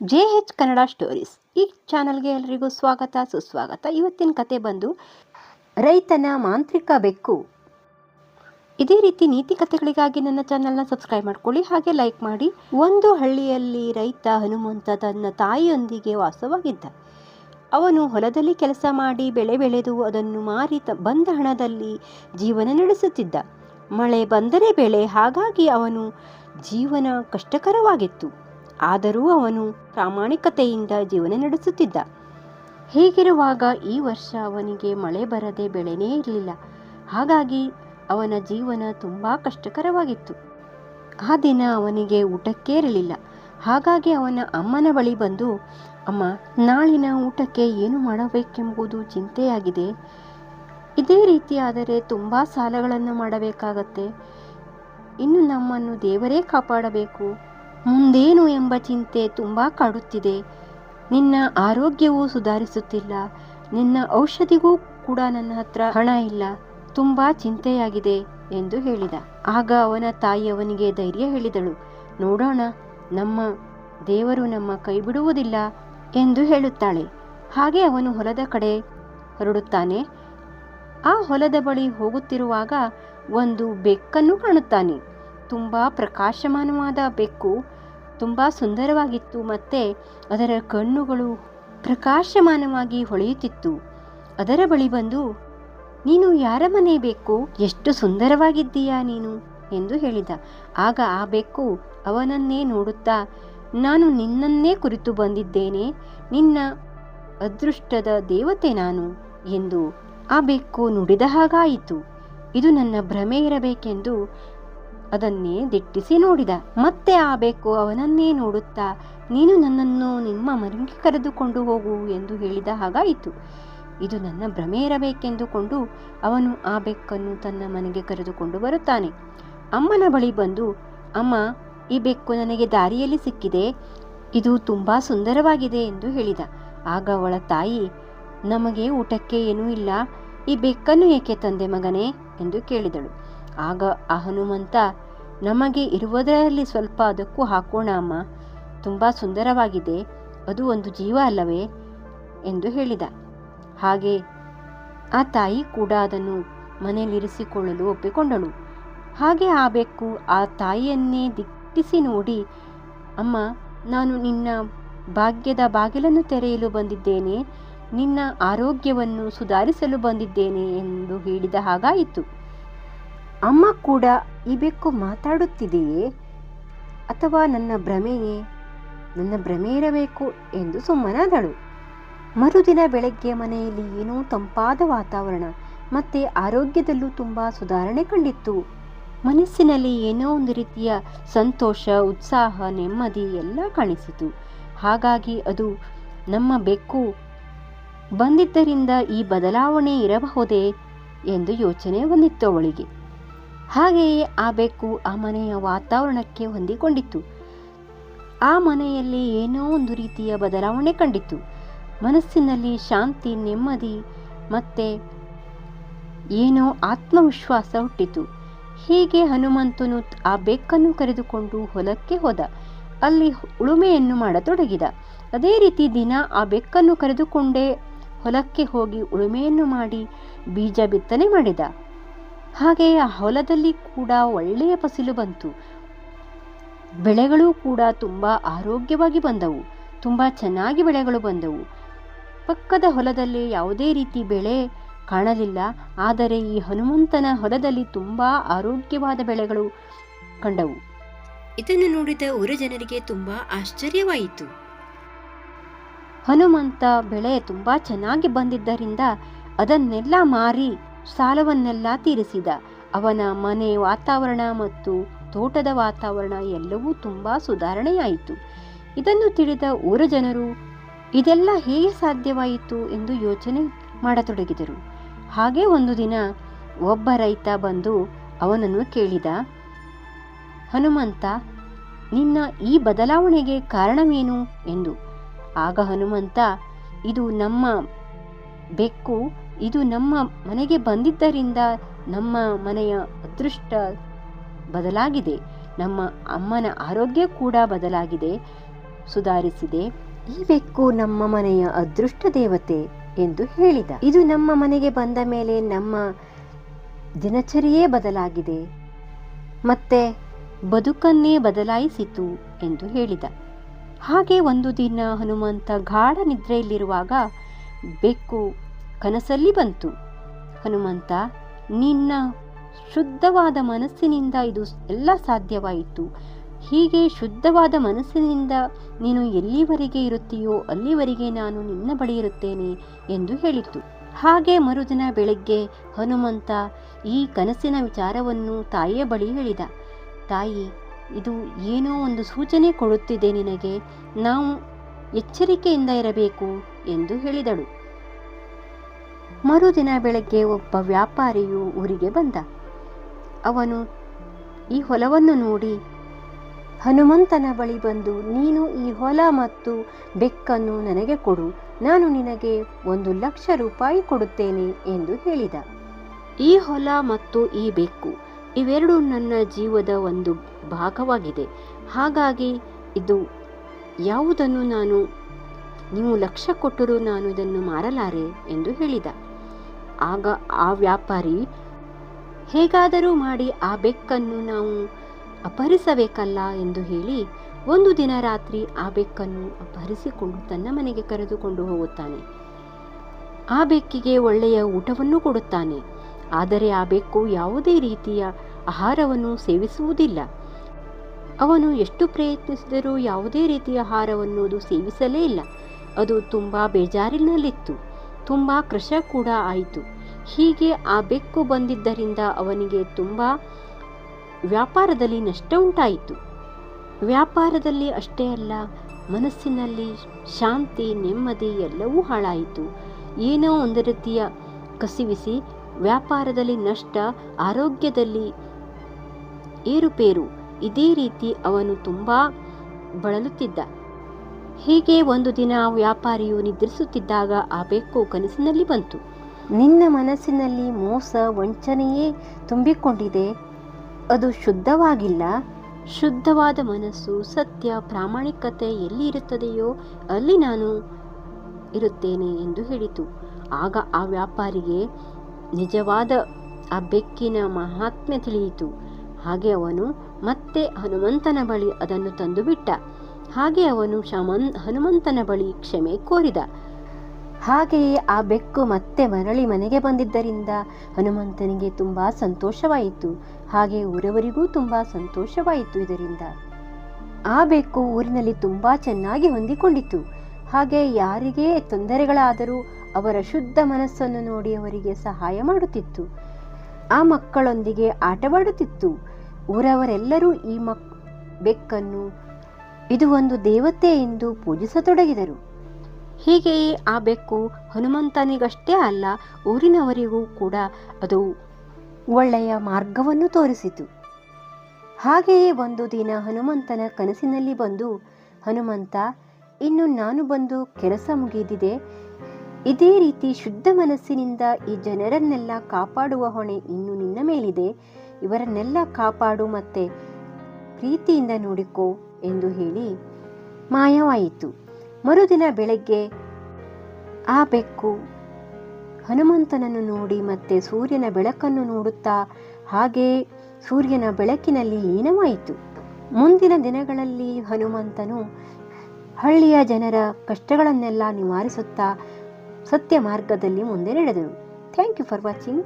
J H Kannada stories ಈ ಚಾನಲ್ಗೆ ಎಲ್ರಿಗೂ ಸ್ವಾಗತ, ಸುಸ್ವಾಗತ. ಇವತ್ತಿನ ಕತೆ ಬಂದು, ರೈತನ ಮಾಂತ್ರಿಕ ಬೆಕ್ಕು. ಇದೇ ರೀತಿ ನೀತಿ ಕಥೆಗಳಿಗಾಗಿ ನನ್ನ ಚಾನಲ್ನ ಸಬ್ಸ್ಕ್ರೈಬ್ ಮಾಡ್ಕೊಳ್ಳಿ, ಹಾಗೆ ಲೈಕ್ ಮಾಡಿ. ಒಂದು ಹಳ್ಳಿಯಲ್ಲಿ ರೈತ ಹನುಮಂತ ತನ್ನ ತಾಯಿಯೊಂದಿಗೆ ವಾಸವಾಗಿದ್ದ. ಅವನು ಹೊಲದಲ್ಲಿ ಕೆಲಸ ಮಾಡಿ ಬೆಳೆ ಬೆಳೆದು ಅದನ್ನು ಮಾರಿ ಬಂದ ಹಣದಲ್ಲಿ ಜೀವನ ನಡೆಸುತ್ತಿದ್ದ. ಮಳೆ ಬಂದರೆ ಬೆಳೆ, ಹಾಗಾಗಿ ಅವನು ಜೀವನ ಕಷ್ಟಕರವಾಗಿತ್ತು. ಆದರೂ ಅವನು ಪ್ರಾಮಾಣಿಕತೆಯಿಂದ ಜೀವನ ನಡೆಸುತ್ತಿದ್ದ. ಹೀಗಿರುವಾಗ ಈ ವರ್ಷ ಅವನಿಗೆ ಮಳೆ ಬರದೆ ಬೆಳೆನೇ ಇರಲಿಲ್ಲ. ಹಾಗಾಗಿ ಅವನ ಜೀವನ ತುಂಬ ಕಷ್ಟಕರವಾಗಿತ್ತು. ಆ ದಿನ ಅವನಿಗೆ ಊಟಕ್ಕೇ ಇರಲಿಲ್ಲ. ಹಾಗಾಗಿ ಅವನ ಅಮ್ಮನ ಬಳಿ ಬಂದು, ಅಮ್ಮ, ನಾಳಿನ ಊಟಕ್ಕೆ ಏನು ಮಾಡಬೇಕೆಂಬುದು ಚಿಂತೆಯಾಗಿದೆ. ಇದೇ ರೀತಿಯಾದರೆ ತುಂಬ ಸಾಲಗಳನ್ನು ಮಾಡಬೇಕಾಗತ್ತೆ. ಇನ್ನು ನಮ್ಮನ್ನು ದೇವರೇ ಕಾಪಾಡಬೇಕು. ಮುಂದೇನು ಎಂಬ ಚಿಂತೆ ತುಂಬ ಕಾಡುತ್ತಿದೆ. ನಿನ್ನ ಆರೋಗ್ಯವೂ ಸುಧಾರಿಸುತ್ತಿಲ್ಲ. ನಿನ್ನ ಔಷಧಿಗೂ ಕೂಡ ನನ್ನ ಹತ್ರ ಹಣ ಇಲ್ಲ. ತುಂಬ ಚಿಂತೆಯಾಗಿದೆ ಎಂದು ಹೇಳಿದ. ಆಗ ಅವನ ತಾಯಿ ಅವನಿಗೆ ಧೈರ್ಯ ಹೇಳಿದಳು. ನೋಡೋಣ, ನಮ್ಮ ದೇವರು ನಮ್ಮ ಕೈ ಬಿಡುವುದಿಲ್ಲ ಎಂದು ಹೇಳುತ್ತಾಳೆ. ಹಾಗೆ ಅವನು ಹೊಲದ ಕಡೆ ಹೊರಡುತ್ತಾನೆ. ಆ ಹೊಲದ ಬಳಿ ಹೋಗುತ್ತಿರುವಾಗ ಒಂದು ಬೆಕ್ಕನ್ನು ಕಾಣುತ್ತಾನೆ. ತುಂಬ ಪ್ರಕಾಶಮಾನವಾದ ಬೆಕ್ಕು ತುಂಬ ಸುಂದರವಾಗಿತ್ತು ಮತ್ತೆ ಅದರ ಕಣ್ಣುಗಳು ಪ್ರಕಾಶಮಾನವಾಗಿ ಹೊಳೆಯುತ್ತಿತ್ತು. ಅದರ ಬಳಿ ಬಂದು, ನೀನು ಯಾರ ಮನೆ ಬೇಕು? ಎಷ್ಟು ಸುಂದರವಾಗಿದ್ದೀಯಾ ನೀನು? ಎಂದು ಹೇಳಿದ. ಆಗ ಆ ಬೆಕ್ಕು ಅವನನ್ನೇ ನೋಡುತ್ತಾ, ನಾನು ನಿನ್ನನ್ನೇ ಕುರಿತು ಬಂದಿದ್ದೇನೆ. ನಿನ್ನ ಅದೃಷ್ಟದ ದೇವತೆ ನಾನು ಎಂದು ಆ ಬೆಕ್ಕು ನುಡಿದ ಹಾಗಾಯಿತು. ಇದು ನನ್ನ ಭ್ರಮೆ ಇರಬೇಕೆಂದು ಅದನ್ನೇ ದಿಟ್ಟಿಸಿ ನೋಡಿದ. ಮತ್ತೆ ಆ ಬೆಕ್ಕು ಅವನನ್ನೇ ನೋಡುತ್ತಾ, ನೀನು ನನ್ನನ್ನು ನಿಮ್ಮ ಮನೆಗೆ ಕರೆದುಕೊಂಡು ಹೋಗು ಎಂದು ಹೇಳಿದ ಹಾಗಾಯಿತು. ಇದು ನನ್ನ ಭ್ರಮೆ ಇರಬೇಕೆಂದುಕೊಂಡು ಅವನು ಆ ಬೆಕ್ಕನ್ನು ತನ್ನ ಮನೆಗೆ ಕರೆದುಕೊಂಡು ಬರುತ್ತಾನೆ. ಅಮ್ಮನ ಬಳಿ ಬಂದು, ಅಮ್ಮ, ಈ ಬೆಕ್ಕು ನನಗೆ ದಾರಿಯಲ್ಲಿ ಸಿಕ್ಕಿದೆ. ಇದು ತುಂಬ ಸುಂದರವಾಗಿದೆ ಎಂದು ಹೇಳಿದ. ಆಗ ಅವಳ ತಾಯಿ, ನಮಗೆ ಊಟಕ್ಕೆ ಏನೂ ಇಲ್ಲ. ಈ ಬೆಕ್ಕನ್ನು ಏಕೆ ತಂದೆ ಮಗನೇ? ಎಂದು ಕೇಳಿದಳು. ಆಗ ಆ ಹನುಮಂತ ನಮಗೆ ಇರುವುದರಲ್ಲಿ ಸ್ವಲ್ಪ ಅದಕ್ಕೂ ಹಾಕೋಣ, ಅಮ್ಮ. ತುಂಬ ಸುಂದರವಾಗಿದೆ. ಅದು ಒಂದು ಜೀವ ಅಲ್ಲವೇ? ಎಂದು ಹೇಳಿದ. ಹಾಗೆ, ಆ ತಾಯಿ ಕೂಡ ಅದನ್ನು ಮನೆಯಲ್ಲಿರಿಸಿಕೊಳ್ಳಲು ಒಪ್ಪಿಕೊಂಡಳು. ಹಾಗೆ ಆ ಬೆಕ್ಕು ಆ ತಾಯಿಯನ್ನೇ ದಿಟ್ಟಿಸಿ ನೋಡಿ, ಅಮ್ಮ, ನಾನು ನಿನ್ನ ಭಾಗ್ಯದ ಬಾಗಿಲನ್ನು ತೆರೆಯಲು ಬಂದಿದ್ದೇನೆ. ನಿನ್ನ ಆರೋಗ್ಯವನ್ನು ಸುಧಾರಿಸಲು ಬಂದಿದ್ದೇನೆ ಎಂದು ಹೇಳಿದ ಹಾಗಾಯಿತು. ಅಮ್ಮ ಕೂಡ ಈ ಬೆಕ್ಕು ಮಾತಾಡುತ್ತಿದೆಯೇ? ಅಥವಾ ನನ್ನ ಭ್ರಮೆಯೇ? ನನ್ನ ಭ್ರಮೆ ಇರಬೇಕು ಎಂದು ಸುಮ್ಮನಾದಳು. ಮರುದಿನ ಬೆಳಗ್ಗೆ ಮನೆಯಲ್ಲಿ ಏನೋ ತಂಪಾದ ವಾತಾವರಣ, ಮತ್ತೆ ಆರೋಗ್ಯದಲ್ಲೂ ತುಂಬ ಸುಧಾರಣೆ ಕಂಡಿತ್ತು. ಮನಸ್ಸಿನಲ್ಲಿ ಏನೋ ಒಂದು ರೀತಿಯ ಸಂತೋಷ, ಉತ್ಸಾಹ, ನೆಮ್ಮದಿ ಎಲ್ಲ ಕಾಣಿಸಿತು. ಹಾಗಾಗಿ ಅದು ನಮ್ಮ ಬೆಕ್ಕು ಬಂದಿದ್ದರಿಂದ ಈ ಬದಲಾವಣೆ ಇರಬಹುದೇ ಎಂದು ಯೋಚನೆ ಬಂದಿತ್ತು ಅವಳಿಗೆ. ಹಾಗೆಯೇ ಆ ಬೆಕ್ಕು ಆ ಮನೆಯ ವಾತಾವರಣಕ್ಕೆ ಹೊಂದಿಕೊಂಡಿತ್ತು. ಆ ಮನೆಯಲ್ಲಿ ಏನೋ ಒಂದು ರೀತಿಯ ಬದಲಾವಣೆ ಕಂಡಿತ್ತು. ಮನಸ್ಸಿನಲ್ಲಿ ಶಾಂತಿ, ನೆಮ್ಮದಿ ಮತ್ತೆ ಏನೋ ಆತ್ಮವಿಶ್ವಾಸ ಹುಟ್ಟಿತು. ಹೀಗೆ ಹನುಮಂತನು ಆ ಬೆಕ್ಕನ್ನು ಕರೆದುಕೊಂಡು ಹೊಲಕ್ಕೆ ಹೋದ. ಅಲ್ಲಿ ಉಳುಮೆಯನ್ನು ಮಾಡತೊಡಗಿದ. ಅದೇ ರೀತಿ ದಿನ ಆ ಬೆಕ್ಕನ್ನು ಕರೆದುಕೊಂಡೇ ಹೊಲಕ್ಕೆ ಹೋಗಿ ಉಳುಮೆಯನ್ನು ಮಾಡಿ ಬೀಜ ಬಿತ್ತನೆ ಮಾಡಿದ. ಹಾಗೆ ಆ ಹೊಲದಲ್ಲಿ ಕೂಡ ಒಳ್ಳೆಯ ಫಸಲು ಬಂತು. ಬೆಳೆಗಳು ಕೂಡ ತುಂಬ ಆರೋಗ್ಯವಾಗಿ ಬಂದವು. ತುಂಬ ಚೆನ್ನಾಗಿ ಬೆಳೆಗಳು ಬಂದವು. ಪಕ್ಕದ ಹೊಲದಲ್ಲಿ ಯಾವುದೇ ರೀತಿ ಬೆಳೆ ಕಾಣಲಿಲ್ಲ. ಆದರೆ ಈ ಹನುಮಂತನ ಹೊಲದಲ್ಲಿ ತುಂಬ ಆರೋಗ್ಯವಾದ ಬೆಳೆಗಳು ಕಂಡವು. ಇದನ್ನು ನೋಡಿದ ಊರ ಜನರಿಗೆ ತುಂಬ ಆಶ್ಚರ್ಯವಾಯಿತು. ಹನುಮಂತ ಬೆಳೆ ತುಂಬ ಚೆನ್ನಾಗಿ ಬಂದಿದ್ದರಿಂದ ಅದನ್ನೆಲ್ಲ ಮಾರಿ ಸಾಲವನ್ನೆಲ್ಲ ತೀರಿಸಿದ. ಅವನ ಮನೆ ವಾತಾವರಣ ಮತ್ತು ತೋಟದ ವಾತಾವರಣ ಎಲ್ಲವೂ ತುಂಬ ಸುಧಾರಣೆಯಾಯಿತು. ಇದನ್ನು ತಿಳಿದ ಊರ ಜನರು, ಇದೆಲ್ಲ ಹೇಗೆ ಸಾಧ್ಯವಾಯಿತು? ಎಂದು ಯೋಚನೆ ಮಾಡತೊಡಗಿದರು. ಹಾಗೆ ಒಂದು ದಿನ ಒಬ್ಬ ರೈತ ಬಂದು ಅವನನ್ನು ಕೇಳಿದ, ಹನುಮಂತ, ನಿನ್ನ ಈ ಬದಲಾವಣೆಗೆ ಕಾರಣವೇನು? ಎಂದು. ಆಗ ಹನುಮಂತ, ಇದು ನಮ್ಮ ಬೆಕ್ಕು ಇದು ನಮ್ಮ ಮನೆಗೆ ಬಂದಿದ್ದರಿಂದ ನಮ್ಮ ಮನೆಯ ಅದೃಷ್ಟ ಬದಲಾಗಿದೆ. ನಮ್ಮ ಅಮ್ಮನ ಆರೋಗ್ಯ ಕೂಡ ಬದಲಾಗಿದೆ. ಸುಧಾರಿಸಿದೆ. ಈ ಬೆಕ್ಕು ನಮ್ಮ ಮನೆಯ ಅದೃಷ್ಟ ದೇವತೆ ಎಂದು ಹೇಳಿದ. ಇದು ನಮ್ಮ ಮನೆಗೆ ಬಂದ ಮೇಲೆ ನಮ್ಮ ದಿನಚರಿಯೇ ಬದಲಾಗಿದೆ. ಮತ್ತೆ ಬದುಕನ್ನೇ ಬದಲಾಯಿಸಿತು ಎಂದು ಹೇಳಿದ. ಹಾಗೆ ಒಂದು ದಿನ ಹನುಮಂತ ಗಾಢ ನಿದ್ರೆಯಲ್ಲಿರುವಾಗ ಬೆಕ್ಕು ಕನಸಲ್ಲಿ ಬಂತು. ಹನುಮಂತ, ನಿನ್ನ ಶುದ್ಧವಾದ ಮನಸ್ಸಿನಿಂದ ಇದು ಎಲ್ಲ ಸಾಧ್ಯವಾಯಿತು. ಹೀಗೆ ಶುದ್ಧವಾದ ಮನಸ್ಸಿನಿಂದ ನೀನು ಎಲ್ಲಿವರೆಗೆ ಇರುತ್ತೀಯೋ ಅಲ್ಲಿವರೆಗೆ ನಾನು ನಿನ್ನ ಬಳಿ ಇರುತ್ತೇನೆ ಎಂದು ಹೇಳಿತು. ಹಾಗೆ ಮರುದಿನ ಬೆಳಗ್ಗೆ ಹನುಮಂತ ಈ ಕನಸಿನ ವಿಚಾರವನ್ನು ತಾಯಿಯ ಬಳಿ ಹೇಳಿದ. ತಾಯಿ, ಇದು ಏನೋ ಒಂದು ಸೂಚನೆ ಕೊಡುತ್ತಿದೆ ನಿನಗೆ. ನಾವು ಎಚ್ಚರಿಕೆಯಿಂದ ಇರಬೇಕು ಎಂದು ಹೇಳಿದಳು. ಮರುದಿನ ಬೆಳಗ್ಗೆ ಒಬ್ಬ ವ್ಯಾಪಾರಿಯು ಊರಿಗೆ ಬಂದ. ಅವನು, ಈ ಹೊಲವನ್ನು ನೋಡಿ. ಹನುಮಂತನ ಬಳಿ ಬಂದು, ನೀನು ಈ ಹೊಲ ಮತ್ತು ಬೆಕ್ಕನ್ನು ನನಗೆ ಕೊಡು. ನಾನು ನಿನಗೆ ಒಂದು ಲಕ್ಷ ರೂಪಾಯಿ ಕೊಡುತ್ತೇನೆ ಎಂದು ಹೇಳಿದ. ಈ ಹೊಲ ಮತ್ತು ಈ ಬೆಕ್ಕು ಇವೆರಡೂ ನನ್ನ ಜೀವದ ಒಂದು ಭಾಗವಾಗಿದೆ. ಹಾಗಾಗಿ ಇದು ಯಾವುದನ್ನು ನಾನು, ನೀವು ಲಕ್ಷ ಕೊಟ್ಟರೂ ನಾನು ಇದನ್ನು ಮಾರಲಾರೆ ಎಂದು ಹೇಳಿದ. ಆಗ ಆ ವ್ಯಾಪಾರಿ, ಹೇಗಾದರೂ ಮಾಡಿ ಆ ಬೆಕ್ಕನ್ನು ನಾವು ಅಪಹರಿಸಬೇಕಲ್ಲ? ಎಂದು ಹೇಳಿ ಒಂದು ದಿನ ರಾತ್ರಿ ಆ ಬೆಕ್ಕನ್ನು ಅಪಹರಿಸಿಕೊಂಡು ತನ್ನ ಮನೆಗೆ ಕರೆದುಕೊಂಡು ಹೋಗುತ್ತಾನೆ. ಆ ಬೆಕ್ಕಿಗೆ ಒಳ್ಳೆಯ ಊಟವನ್ನು ಕೊಡುತ್ತಾನೆ. ಆದರೆ ಆ ಬೆಕ್ಕು ಯಾವುದೇ ರೀತಿಯ ಆಹಾರವನ್ನು ಸೇವಿಸುವುದಿಲ್ಲ. ಅವನು ಎಷ್ಟು ಪ್ರಯತ್ನಿಸಿದರೂ ಯಾವುದೇ ರೀತಿಯ ಆಹಾರವನ್ನು ಅದು ಸೇವಿಸಲೇ ಇಲ್ಲ. ಅದು ತುಂಬ ಬೇಜಾರಿನಲ್ಲಿತ್ತು. ತುಂಬ ಕೃಶ ಕೂಡ ಆಯಿತು. ಹೀಗೆ ಆ ಬೆಕ್ಕು ಬಂದಿದ್ದರಿಂದ ಅವನಿಗೆ ತುಂಬ ವ್ಯಾಪಾರದಲ್ಲಿ ನಷ್ಟ ಉಂಟಾಯಿತು. ವ್ಯಾಪಾರದಲ್ಲಿ ಅಷ್ಟೇ ಅಲ್ಲ, ಮನಸ್ಸಿನಲ್ಲಿ ಶಾಂತಿ, ನೆಮ್ಮದಿ ಎಲ್ಲವೂ ಹಾಳಾಯಿತು. ಏನೋ ಒಂದು ರೀತಿಯ ಕಸಿವಿಸಿ ವ್ಯಾಪಾರದಲ್ಲಿ ನಷ್ಟ, ಆರೋಗ್ಯದಲ್ಲಿ ಏರುಪೇರು, ಇದೇ ರೀತಿ ಅವನು ತುಂಬ ಬಳಲುತ್ತಿದ್ದ. ಹೀಗೆ ಒಂದು ದಿನ ವ್ಯಾಪಾರಿಯು ನಿದ್ರಿಸುತ್ತಿದ್ದಾಗ ಆ ಬೆಕ್ಕು ಕನಸಿನಲ್ಲಿ ಬಂತು. ನಿನ್ನ ಮನಸ್ಸಿನಲ್ಲಿ ಮೋಸ ವಂಚನೆಯೇ ತುಂಬಿಕೊಂಡಿದೆ. ಅದು ಶುದ್ಧವಾಗಿಲ್ಲ. ಶುದ್ಧವಾದ ಮನಸ್ಸು ಸತ್ಯ ಪ್ರಾಮಾಣಿಕತೆ ಎಲ್ಲಿ ಇರುತ್ತದೆಯೋ ಅಲ್ಲಿ ನಾನು ಇರುತ್ತೇನೆ ಎಂದು ಹೇಳಿತು. ಆಗ ಆ ವ್ಯಾಪಾರಿಗೆ ನಿಜವಾದ ಆ ಬೆಕ್ಕಿನ ಮಹಾತ್ಮೆ ತಿಳಿಯಿತು. ಹಾಗೆ ಅವನು ಮತ್ತೆ ಹನುಮಂತನ ಬಳಿ ಅದನ್ನು ತಂದು ಬಿಟ್ಟ ಹಾಗೆ ಅವನು ಶಮನ್ ಹನುಮಂತನ ಬಳಿ ಕ್ಷಮೆ ಕೋರಿದ. ಹಾಗೆಯೇ ಆ ಬೆಕ್ಕು ಮತ್ತೆ ಮರಳಿ ಮನೆಗೆ ಬಂದಿದ್ದರಿಂದ ಹನುಮಂತನಿಗೆ ತುಂಬ ಸಂತೋಷವಾಯಿತು. ಹಾಗೆ ಊರವರಿಗೂ ತುಂಬ ಸಂತೋಷವಾಯಿತು ಇದರಿಂದ. ಆ ಬೆಕ್ಕು ಊರಿನಲ್ಲಿ ತುಂಬ ಚೆನ್ನಾಗಿ ಹೊಂದಿಕೊಂಡಿತು. ಹಾಗೆ ಯಾರಿಗೇ ತೊಂದರೆಗಳಾದರೂ ಅವರ ಶುದ್ಧ ಮನಸ್ಸನ್ನು ನೋಡಿ ಅವರಿಗೆ ಸಹಾಯ ಮಾಡುತ್ತಿತ್ತು. ಆ ಮಕ್ಕಳೊಂದಿಗೆ ಆಟವಾಡುತ್ತಿತ್ತು. ಊರವರೆಲ್ಲರೂ ಈ ಮಕ್, ಬೆಕ್ಕನ್ನು ಇದು ಒಂದು ದೇವತೆ ಎಂದು ಪೂಜಿಸತೊಡಗಿದರು. ಹೀಗೆಯೇ ಆ ಬೆಕ್ಕು ಹನುಮಂತನಿಗಷ್ಟೇ ಅಲ್ಲ, ಊರಿನವರಿಗೂ ಕೂಡ ಅದು ಒಳ್ಳೆಯ ಮಾರ್ಗವನ್ನು ತೋರಿಸಿತು. ಹಾಗೆಯೇ ಒಂದು ದಿನ ಹನುಮಂತನ ಕನಸಿನಲ್ಲಿ ಬಂದು, ಹನುಮಂತ, ಇನ್ನು ನಾನು ಬಂದು ಕೆಲಸ ಮುಗಿದಿದೆ. ಇದೇ ರೀತಿ ಶುದ್ಧ ಮನಸ್ಸಿನಿಂದ ಈ ಜನರನ್ನೆಲ್ಲ ಕಾಪಾಡುವ ಹೊಣೆ ಇನ್ನು ನಿನ್ನ ಮೇಲಿದೆ. ಇವರನ್ನೆಲ್ಲ ಕಾಪಾಡು ಮತ್ತೆ ಪ್ರೀತಿಯಿಂದ ನೋಡಿಕೋ. ಎಂದು ಹೇಳಿ ಮಾಯವಾಯಿತು. ಮರುದಿನ ಬೆಳಗ್ಗೆ ಆ ಬೆಕ್ಕು ಹನುಮಂತನನ್ನು ನೋಡಿ ಮತ್ತೆ ಸೂರ್ಯನ ಬೆಳಕನ್ನು ನೋಡುತ್ತಾ ಹಾಗೇ ಸೂರ್ಯನ ಬೆಳಕಿನಲ್ಲಿ ಲೀನವಾಯಿತು. ಮುಂದಿನ ದಿನಗಳಲ್ಲಿ ಹನುಮಂತನು ಹಳ್ಳಿಯ ಜನರ ಕಷ್ಟಗಳನ್ನೆಲ್ಲ ನಿವಾರಿಸುತ್ತಾ ಸತ್ಯ ಮಾರ್ಗದಲ್ಲಿ ಮುಂದೆ ನಡೆದನು. Thank you for watching